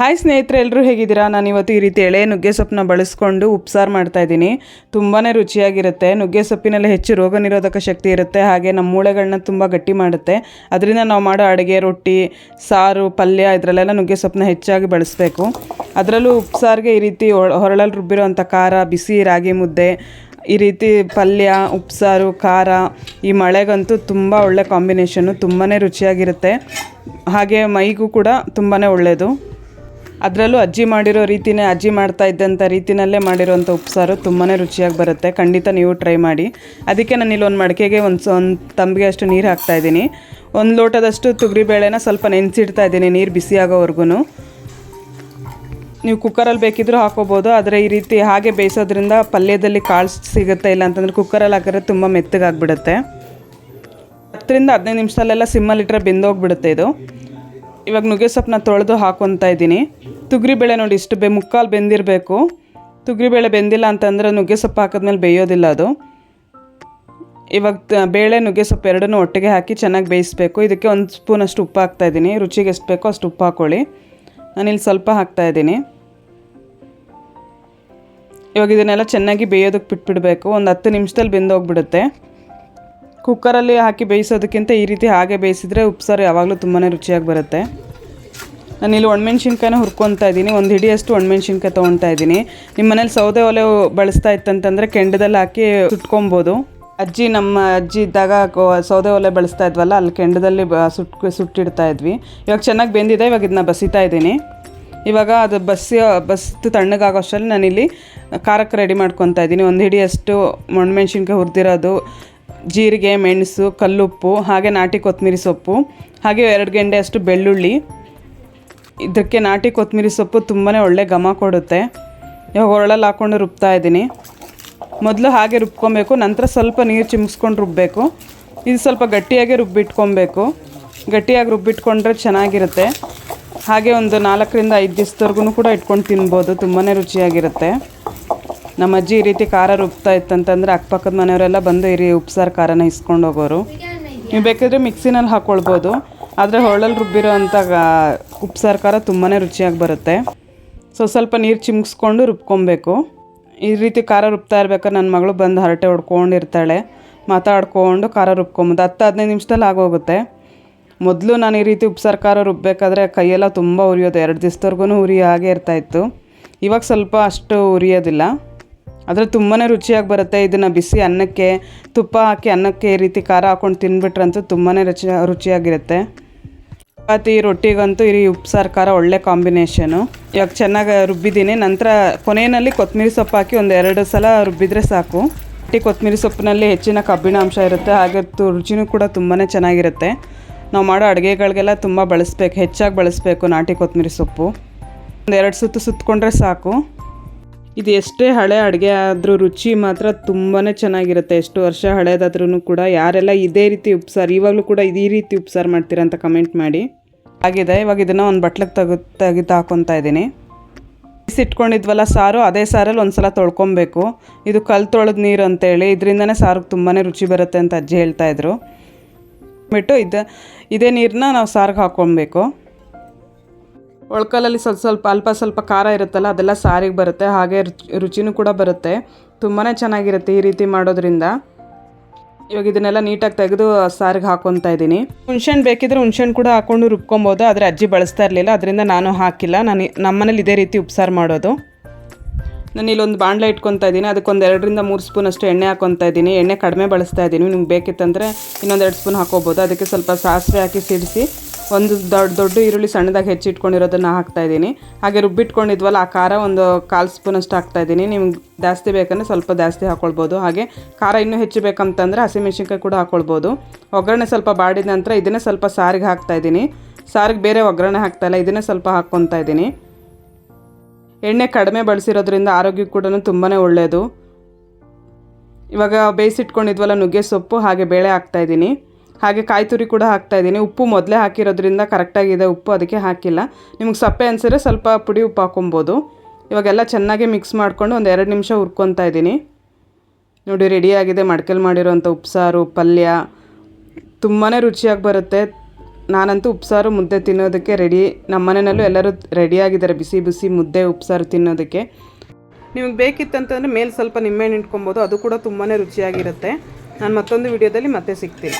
Hi ಸ್ನೇಹಿತರೆ ಎಲ್ಲರೂ ಹೇಗಿದ್ದೀರಾ? ನಾನು ಇವತ್ತು ಈ ರೀತಿ ಎಳೆ ನುಗ್ಗೆ ಸೊಪ್ಪನ್ನ ಬಳಸ್ಕೊಂಡು ಉಪ್ಸಾರು ಮಾಡ್ತಾ ಇದ್ದೀನಿ. ತುಂಬಾ ರುಚಿಯಾಗಿರುತ್ತೆ. ನುಗ್ಗೆ ಸೊಪ್ಪಿನಲ್ಲಿ ಹೆಚ್ಚು ರೋಗ ನಿರೋಧಕ ಶಕ್ತಿ ಇರುತ್ತೆ. ಹಾಗೆ ನಮ್ಮ ಮೂಳೆಗಳನ್ನ ತುಂಬ ಗಟ್ಟಿ ಮಾಡುತ್ತೆ. ಅದರಿಂದ ನಾವು ಮಾಡೋ ಅಡುಗೆ, ರೊಟ್ಟಿ, ಸಾರು, ಪಲ್ಯ ಇದರಲ್ಲೆಲ್ಲ ನುಗ್ಗೆ ಸೊಪ್ಪನ್ನ ಹೆಚ್ಚಾಗಿ ಬಳಸಬೇಕು. ಅದರಲ್ಲೂ ಉಪ್ಸಾರಿಗೆ ಈ ರೀತಿ ಹೊರಳಲ್ಲಿ ರುಬ್ಬಿರೋಂಥ ಖಾರ, ಬಿಸಿ ರಾಗಿ ಮುದ್ದೆ, ಈ ರೀತಿ ಪಲ್ಯ, ಉಪ್ಸಾರು, ಖಾರ ಈ ಮಳೆಗಂತೂ ತುಂಬ ಒಳ್ಳೆ ಕಾಂಬಿನೇಷನ್ನು ತುಂಬಾ ರುಚಿಯಾಗಿರುತ್ತೆ. ಹಾಗೆ ಮೈಗೂ ಕೂಡ ತುಂಬಾ ಒಳ್ಳೆಯದು ಅದರಲ್ಲೂ ಅಜ್ಜಿ ಮಾಡಿರೋ ರೀತಿನೇ ಅಜ್ಜಿ ಮಾಡ್ತಾ ಇದ್ದಂಥ ರೀತಿನಲ್ಲೇ ಮಾಡಿರೋಂಥ ಉಪ್ಸಾರು ತುಂಬಾ ರುಚಿಯಾಗಿ ಬರುತ್ತೆ. ಖಂಡಿತ ನೀವು ಟ್ರೈ ಮಾಡಿ. ಅದಕ್ಕೆ ನಾನು ಇಲ್ಲಿ ಒಂದು ಮಡಿಕೆಗೆ ಒಂದು ಒಂದು ತಂಬಿಗೆ ಅಷ್ಟು ನೀರು ಹಾಕ್ತಾ ಇದ್ದೀನಿ. ಒಂದು ಲೋಟದಷ್ಟು ತೊಗರಿಬೇಳೆನ ಸ್ವಲ್ಪ ನೆನೆಸಿಡ್ತಾ ಇದ್ದೀನಿ ನೀರು ಬಿಸಿ ಆಗೋವರೆಗೂ ನೀವು ಕುಕ್ಕರಲ್ಲಿ ಬೇಕಿದ್ರೂ ಹಾಕೋಬೋದು. ಆದರೆ ಈ ರೀತಿ ಹಾಗೆ ಬೇಯಿಸೋದ್ರಿಂದ ಪಲ್ಯದಲ್ಲಿ ಕಾಳು ಸಿಗುತ್ತೆ, ಇಲ್ಲ ಅಂತಂದರೆ ಕುಕ್ಕರಲ್ಲಿ ಹಾಕಿದ್ರೆ ತುಂಬ ಮೆತ್ತಗಾಗ್ಬಿಡುತ್ತೆ. ಹತ್ತರಿಂದ ಹದಿನೈದು ನಿಮಿಷದಲ್ಲೆಲ್ಲ ಸಿಮ್ಮಲ್ಲಿಟ್ಟರೆ ಬೆಂದೋಗ್ಬಿಡುತ್ತೆ ಇದು. ಇವಾಗ ನುಗ್ಗೆ ಸೊಪ್ಪನ್ನ ತೊಳೆದು ಹಾಕೊತಾ ಇದ್ದೀನಿ. ತೊಗರಿಬೇಳೆ ನೋಡಿ ಇಷ್ಟು ಬೆ ಮುಕ್ಕಾಲು ಬೆಂದಿರಬೇಕು. ತೊಗರಿಬೇಳೆ ಬೆಂದಿಲ್ಲ ಅಂತಂದರೆ ನುಗ್ಗೆ ಸೊಪ್ಪು ಹಾಕಿದ್ಮೇಲೆ ಬೇಯೋದಿಲ್ಲ ಅದು. ಇವಾಗ ಬೇಳೆ, ನುಗ್ಗೆ ಸೊಪ್ಪು ಎರಡನ್ನೂ ಒಟ್ಟಿಗೆ ಹಾಕಿ ಚೆನ್ನಾಗಿ ಬೇಯಿಸಬೇಕು. ಇದಕ್ಕೆ ಒಂದು ಸ್ಪೂನಷ್ಟು ಉಪ್ಪು ಹಾಕ್ತಾಯಿದ್ದೀನಿ ರುಚಿಗೆ ಎಷ್ಟು ಬೇಕೋ ಅಷ್ಟು ಉಪ್ಪು ಹಾಕ್ಕೊಳ್ಳಿ ನಾನಿಲ್ಲಿ ಸ್ವಲ್ಪ ಹಾಕ್ತಾ ಇದ್ದೀನಿ. ಇವಾಗ ಇದನ್ನೆಲ್ಲ ಚೆನ್ನಾಗಿ ಬೇಯೋದಕ್ಕೆ ಬಿಟ್ಬಿಡಬೇಕು. ಒಂದು ಹತ್ತು ನಿಮಿಷದಲ್ಲಿ ಬೆಂದೋಗ್ಬಿಡುತ್ತೆ. ಕುಕ್ಕರಲ್ಲಿ ಹಾಕಿ ಬೇಯಿಸೋದಕ್ಕಿಂತ ಈ ರೀತಿ ಹಾಗೆ ಬೇಯಿಸಿದರೆ ಉಪ್ಸಾರು ಯಾವಾಗಲೂ ತುಂಬಾ ರುಚಿಯಾಗಿ ಬರುತ್ತೆ. ನಾನಿಲ್ಲಿ ಒಣಮೆಣ್ಸಿನ್ಕಾಯಿನ ಹುರ್ಕೊತಾ ಇದ್ದೀನಿ. ಒಂದು ಹಿಡಿಯಷ್ಟು ಒಣಮೆಣ್ಸಿನ್ಕಾಯಿ ತೊಗೊತಾ ಇದ್ದೀನಿ. ನಿಮ್ಮ ಮನೇಲಿ ಸೌದೆ ಒಲೆ ಬಳಸ್ತಾ ಇತ್ತಂತಂದರೆ ಕೆಂಡದಲ್ಲಿ ಹಾಕಿ ಸುಟ್ಕೊಬೋದು. ಅಜ್ಜಿ ನಮ್ಮ ಅಜ್ಜಿ ಇದ್ದಾಗ ಸೌದೆ ಒಲೆ ಬಳಸ್ತಾ ಇದ್ವಲ್ಲ, ಅಲ್ಲಿ ಕೆಂಡದಲ್ಲಿ ಸುಟ್ ಸುಟ್ಟಿಡ್ತಾ ಇದ್ವಿ. ಇವಾಗ ಚೆನ್ನಾಗಿ ಬೆಂದಿದೆ, ಇವಾಗ ಇದನ್ನ ಬಸಿತಾ ಇದ್ದೀನಿ. ಇವಾಗ ಅದು ಬಸ್ಸಿ ಬಸ್ತು ತಣ್ಣಗಾಗೋ ಅಷ್ಟರಲ್ಲಿ ನಾನಿಲ್ಲಿ ಖಾರಕ್ಕೆ ರೆಡಿ ಮಾಡ್ಕೊತಾ ಇದ್ದೀನಿ. ಒಂದು ಹಿಡಿಯಷ್ಟು ಒಣಮೆಣ್ಸಿನ್ಕಾಯಿ ಹುರಿದಿರೋದು, ಜೀರಿಗೆ, ಮೆಣಸು, ಕಲ್ಲುಪ್ಪು, ಹಾಗೆ ನಾಟಿ ಕೊತ್ತಂಬರಿ ಸೊಪ್ಪು, ಹಾಗೆ ಎರಡು ಗೆಂಡೆ ಅಷ್ಟು ಬೆಳ್ಳುಳ್ಳಿ ಇದಕ್ಕೆ ನಾಟಿ ಕೊತ್ತಂಬರಿ ಸೊಪ್ಪು ತುಂಬಾ ಒಳ್ಳೆ ಘಮ ಕೊಡುತ್ತೆ. ಇವಾಗ ಒರಳಲ್ಲಿ ಹಾಕ್ಕೊಂಡು ರುಬ್ತಾ ಇದ್ದೀನಿ. ಮೊದಲು ಹಾಗೆ ರುಬ್ಕೊಬೇಕು, ನಂತರ ಸ್ವಲ್ಪ ನೀರು ಚಿಮ್ಸ್ಕೊಂಡು ರುಬ್ಬಬೇಕು ಇದು ಸ್ವಲ್ಪ ಗಟ್ಟಿಯಾಗಿ ರುಬ್ಬಿಟ್ಕೊಬೇಕು. ಗಟ್ಟಿಯಾಗಿ ರುಬ್ಬಿಟ್ಕೊಂಡ್ರೆ ಚೆನ್ನಾಗಿರುತ್ತೆ. ಹಾಗೆ ಒಂದು ನಾಲ್ಕರಿಂದ ಐದು ದಿವಸದವರೆಗೂ ಕೂಡ ಇಟ್ಕೊಂಡು ತಿನ್ಬೋದು ತುಂಬಾ ರುಚಿಯಾಗಿರುತ್ತೆ. ನಮ್ಮ ಅಜ್ಜಿ ಈ ರೀತಿ ಖಾರ ರುಬ್ತಾ ಇತ್ತಂತಂದರೆ ಅಕ್ಕಪಕ್ಕದ ಮನೆಯವರೆಲ್ಲ ಬಂದು ಈ ರೀ ಉಪ್ಸಾರು ಖಾರನ ಇಸ್ಕೊಂಡು ಹೋಗೋರು ನೀವು ಬೇಕಾದರೆ ಮಿಕ್ಸಿನಲ್ಲಿ ಹಾಕ್ಕೊಳ್ಬೋದು ಆದರೆ ಹೊರಳಲ್ಲಿ ರುಬ್ಬಿರೋ ಅಂಥ ಉಪ್ಸಾರು ಖಾರ ತುಂಬಾ ರುಚಿಯಾಗಿ ಬರುತ್ತೆ. ಸೊ ಸ್ವಲ್ಪ ನೀರು ಚಿಮ್ಸ್ಕೊಂಡು ರುಬ್ಕೊಬೇಕು. ಈ ರೀತಿ ಖಾರ ರುಬ್ತಾ ಇರ್ಬೇಕಾದ್ರೆ ನನ್ನ ಮಗಳು ಬಂದು ಹರಟೆ ಹೊಡ್ಕೊಂಡಿರ್ತಾಳೆ. ಮಾತಾಡ್ಕೊಂಡು ಖಾರ ರುಬ್ಕೊಂಬೋದು ಹತ್ತು ಹದಿನೈದು ನಿಮಿಷದಲ್ಲಿ ಆಗೋಗುತ್ತೆ. ಮೊದಲು ನಾನು ಈ ರೀತಿ ಉಪ್ಸಾರು ಖಾರ ರುಬ್ಬೇಕಾದ್ರೆ ಕೈಯೆಲ್ಲ ತುಂಬ ಉರಿಯೋದು. ಎರಡು ದಿವಸದವರೆಗೂ ಉರಿ ಹಾಗೆ ಇರ್ತಾಯಿತ್ತು ಇವಾಗ ಸ್ವಲ್ಪ ಅಷ್ಟು ಉರಿಯೋದಿಲ್ಲ. ಆದರೆ ತುಂಬಾ ರುಚಿಯಾಗಿ ಬರುತ್ತೆ. ಇದನ್ನು ಬಿಸಿ ಅನ್ನಕ್ಕೆ ತುಪ್ಪ ಹಾಕಿ ಅನ್ನಕ್ಕೆ ಈ ರೀತಿ ಖಾರ ಹಾಕ್ಕೊಂಡು ತಿನ್ಬಿಟ್ರಂತೂ ತುಂಬಾ ರುಚಿ, ರುಚಿಯಾಗಿರುತ್ತೆ. ಚಪಾತಿ, ರೊಟ್ಟಿಗಂತೂ ಈ ಉಪ್ಸಾರು ಖಾರ ಒಳ್ಳೆ ಕಾಂಬಿನೇಷನು. ಇವಾಗ ಚೆನ್ನಾಗಿ ರುಬ್ಬಿದ್ದೀನಿ. ನಂತರ ಕೊನೆಯಲ್ಲಿ ಕೊತ್ತಂಬರಿ ಸೊಪ್ಪು ಹಾಕಿ ಒಂದು ಎರಡು ಸಲ ರುಬ್ಬಿದ್ರೆ ಸಾಕು. ಈ ಕೊತ್ತಂಬರಿ ಸೊಪ್ಪಿನಲ್ಲಿ ಹೆಚ್ಚಿನ ಕಬ್ಬಿಣ ಅಂಶ ಇರುತ್ತೆ. ಹಾಗೆ ರುಚಿನೂ ಕೂಡ ತುಂಬಾ ಚೆನ್ನಾಗಿರುತ್ತೆ. ನಾವು ಮಾಡೋ ಅಡುಗೆಗಳಿಗೆಲ್ಲ ತುಂಬ ಬಳಸ್ಬೇಕು, ಹೆಚ್ಚಾಗಿ ಬಳಸಬೇಕು ನಾಟಿ ಕೊತ್ತಂಬರಿ ಸೊಪ್ಪು. ಒಂದು ಎರಡು ಸುತ್ತು ಸುತ್ತಕೊಂಡ್ರೆ ಸಾಕು. ಇದು ಎಷ್ಟೇ ಹಳೆ ಅಡುಗೆ ಆದರೂ ರುಚಿ ಮಾತ್ರ ತುಂಬಾ ಚೆನ್ನಾಗಿರುತ್ತೆ. ಎಷ್ಟು ವರ್ಷ ಹಳೆಯದಾದ್ರೂ ಕೂಡ ಯಾರೆಲ್ಲ ಇದೇ ರೀತಿ ಉಪ್ಸಾರು, ಇವಾಗಲೂ ಕೂಡ ಇದೇ ರೀತಿ ಉಪ್ಸಾರು ಮಾಡ್ತೀರಾ ಅಂತ ಕಮೆಂಟ್ ಮಾಡಿ. ಆಗಿದೆ, ಇವಾಗ ಇದನ್ನು ಒಂದು ಬಟ್ಲಿಗೆ ತೆಗೆ ತೆಗೆದು ಹಾಕೊತಾ ಇದ್ದೀನಿ. ಇಟ್ಕೊಂಡಿದ್ವಲ್ಲ ಸಾರು, ಅದೇ ಸಾರಲ್ಲಿ ಒಂದು ಸಲ ತೊಳ್ಕೊಬೇಕು. ಇದು ಕಲ್ ತೊಳೆದ ನೀರು ಅಂತೇಳಿ, ಇದರಿಂದನೇ ಸಾರಿಗೆ ತುಂಬಾ ರುಚಿ ಬರುತ್ತೆ ಅಂತ ಅಜ್ಜಿ ಹೇಳ್ತಾಯಿದ್ರು ಬಿಟ್ಟು ಇದು, ಇದೇ ನೀರನ್ನ ನಾವು ಸಾರಿಗೆ ಹಾಕ್ಕೊಬೇಕು ಒಳ್ಕಲಲ್ಲಿ ಸ್ವಲ್ಪ ಸ್ವಲ್ಪ ಅಲ್ಪ ಸ್ವಲ್ಪ ಖಾರ ಇರುತ್ತಲ್ಲ, ಅದೆಲ್ಲ ಸಾರಿಗೆ ಬರುತ್ತೆ. ಹಾಗೆ ರುಚಿ, ರುಚಿನೂ ಕೂಡ ಬರುತ್ತೆ. ತುಂಬಾ ಚೆನ್ನಾಗಿರುತ್ತೆ ಈ ರೀತಿ ಮಾಡೋದ್ರಿಂದ. ಇವಾಗ ಇದನ್ನೆಲ್ಲ ನೀಟಾಗಿ ತೆಗೆದು ಸಾರಿಗೆ ಹಾಕ್ಕೊತಾ ಇದ್ದೀನಿ. ಹುಣ್ಸೆಣ್ಣು ಬೇಕಿದ್ರೆ ಹುಣ್ಸೆಣ್ಣು ಕೂಡ ಹಾಕ್ಕೊಂಡು ರುಬ್ಕೊಬೋದು. ಆದರೆ ಅಜ್ಜಿ ಬಳಸ್ತಾ ಇರಲಿಲ್ಲ, ಅದರಿಂದ ನಾನು ಹಾಕಿಲ್ಲ. ನಾನು ನಮ್ಮನೇಲಿ ಇದೇ ರೀತಿ ಉಪ್ಸಾರು ಮಾಡೋದು. ನಾನು ಇಲ್ಲೊಂದು ಬಾಣಲೆ ಇಟ್ಕೊತಾ ಇದ್ದೀನಿ. ಅದಕ್ಕೊಂದು ಎರಡರಿಂದ ಮೂರು ಸ್ಪೂನ್ ಅಷ್ಟು ಎಣ್ಣೆ ಹಾಕ್ಕೊತಾ ಇದ್ದೀನಿ. ಎಣ್ಣೆ ಕಡಿಮೆ ಬಳಸ್ತಾ ಇದ್ದೀನಿ. ನಿಮ್ಗೆ ಬೇಕಿತ್ತಂದರೆ ಇನ್ನೊಂದು ಎರಡು ಸ್ಪೂನ್ ಹಾಕೋಬೋದು ಅದಕ್ಕೆ ಸ್ವಲ್ಪ ಸಾಸಿವೆ ಹಾಕಿ ಸಿಡಿಸಿ ಒಂದು ದೊಡ್ಡ ದೊಡ್ಡ ಈರುಳ್ಳಿ ಸಣ್ಣದಾಗಿ ಹೆಚ್ಚಿಟ್ಕೊಂಡಿರೋದನ್ನು ಹಾಕ್ತಾ ಇದ್ದೀನಿ. ಹಾಗೆ ರುಬ್ಬಿಟ್ಕೊಂಡಿದ್ವಲ್ಲ ಆ ಖಾರ ಒಂದು ಕಾಲು ಹಾಕ್ತಾ ಇದ್ದೀನಿ. ನಿಮ್ಗೆ ಜಾಸ್ತಿ ಬೇಕಂದರೆ ಸ್ವಲ್ಪ ಜಾಸ್ತಿ ಹಾಕ್ಕೊಳ್ಬೋದು ಹಾಗೆ ಖಾರ ಇನ್ನೂ ಹೆಚ್ಚು ಬೇಕಂತಂದರೆ ಹಸಿಮೆಣ್ಸಿನ್ಕಾಯಿ ಕೂಡ ಹಾಕ್ಕೊಳ್ಬೋದು ಒಗ್ಗರಣೆ ಸ್ವಲ್ಪ ಬಾಡಿದ ನಂತರ ಇದನ್ನೇ ಸ್ವಲ್ಪ ಸಾರಿಗೆ ಹಾಕ್ತಾ ಇದ್ದೀನಿ. ಸಾರಿಗೆ ಬೇರೆ ಒಗ್ಗರಣೆ ಹಾಕ್ತಾಯಿಲ್ಲ ಇದನ್ನೇ ಸ್ವಲ್ಪ ಹಾಕ್ಕೊತಾ ಇದ್ದೀನಿ. ಎಣ್ಣೆ ಕಡಿಮೆ ಬಳಸಿರೋದ್ರಿಂದ ಆರೋಗ್ಯಕ್ಕೆ ಕೂಡ ತುಂಬಾ ಒಳ್ಳೆಯದು ಇವಾಗ ಬೇಯಿಸಿಟ್ಕೊಂಡಿದ್ವಲ್ಲ ನುಗ್ಗೆ ಸೊಪ್ಪು, ಹಾಗೆ ಬೇಳೆ ಹಾಕ್ತಾಯಿದ್ದೀನಿ ಹಾಗೆ ಕಾಯಿ ತುರಿ ಕೂಡ ಹಾಕ್ತಾಯಿದ್ದೀನಿ ಉಪ್ಪು ಮೊದಲೇ ಹಾಕಿರೋದ್ರಿಂದ ಕರೆಕ್ಟಾಗಿದೆ ಉಪ್ಪು ಅದಕ್ಕೆ ಹಾಕಿಲ್ಲ. ನಿಮಗೆ ಸಪ್ಪೆ ಅನಿಸಿದ್ರೆ ಸ್ವಲ್ಪ ಪುಡಿ ಉಪ್ಪು ಹಾಕೊಬೋದು ಇವಾಗೆಲ್ಲ ಚೆನ್ನಾಗಿ ಮಿಕ್ಸ್ ಮಾಡಿಕೊಂಡು ಒಂದು ಎರಡು ನಿಮಿಷ ಹುರ್ಕೊತಾ ಇದ್ದೀನಿ. ನೋಡಿ ರೆಡಿಯಾಗಿದೆ ಮಡ್ಕೆಲಿ ಮಾಡಿರೋಂಥ ಉಪ್ಸಾರು, ಪಲ್ಯ. ತುಂಬಾ ರುಚಿಯಾಗಿ ಬರುತ್ತೆ. ನಾನಂತೂ ಉಪ್ಸಾರು ಮುದ್ದೆ ತಿನ್ನೋದಕ್ಕೆ ರೆಡಿ ನಮ್ಮ ಮನೆಯಲ್ಲೂ ಎಲ್ಲರೂ ರೆಡಿಯಾಗಿದ್ದಾರೆ ಬಿಸಿ ಬಿಸಿ ಮುದ್ದೆ, ಉಪ್ಸಾರು ತಿನ್ನೋದಕ್ಕೆ. ನಿಮಗೆ ಬೇಕಿತ್ತಂತಂದರೆ ಮೇಲೆ ಸ್ವಲ್ಪ ನಿಂಬೆಹಣ್ಣು ಇಟ್ಕೊಬೋದು. ಅದು ಕೂಡ ತುಂಬಾ ರುಚಿಯಾಗಿರುತ್ತೆ. ನಾನು ಮತ್ತೊಂದು ವಿಡಿಯೋದಲ್ಲಿ ಮತ್ತೆ ಸಿಗ್ತೀನಿ.